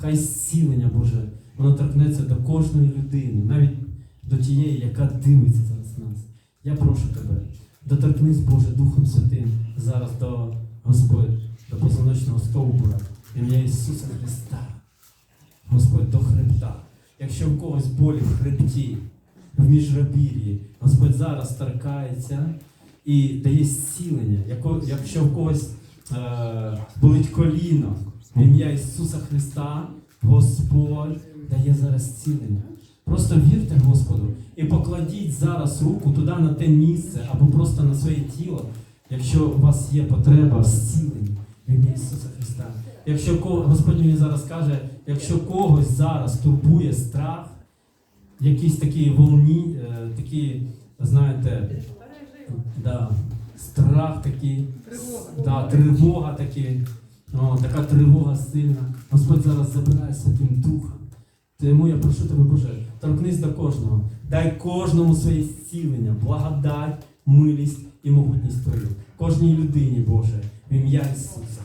Хай зцілення, Боже, воно торкнеться до кожної людини, навіть до тієї, яка дивиться зараз нас. Я прошу тебе, доторкнись, Боже, Духом Святим зараз до Господь, до позвоночного стовбура, ім'я Ісуса Христа. Господь, до хребта. Якщо в когось болі в хребті, в міжребір'ї, Господь зараз торкається і дає зцілення. Якщо в когось е, болить коліно, в ім'я Ісуса Христа, Господь дає зараз зцілення. Просто вірте Господу і покладіть зараз руку туди на те місце або просто на своє тіло, якщо у вас є потреба в зціленні в ім'я Ісуса Христа. Якщо Господь мені зараз каже, якщо когось зараз турбує страх, якісь такі волні, е, такі, знаєте, да, страх такий, да, тривога такі, о, така тривога сильна. Господь зараз забирає Святим Духом. Тому я прошу тебе, Боже, торкнись до кожного, дай кожному своє зцілення, благодать, милість і могутність Твою. Кожній людині, Боже, в ім'я Ісуса.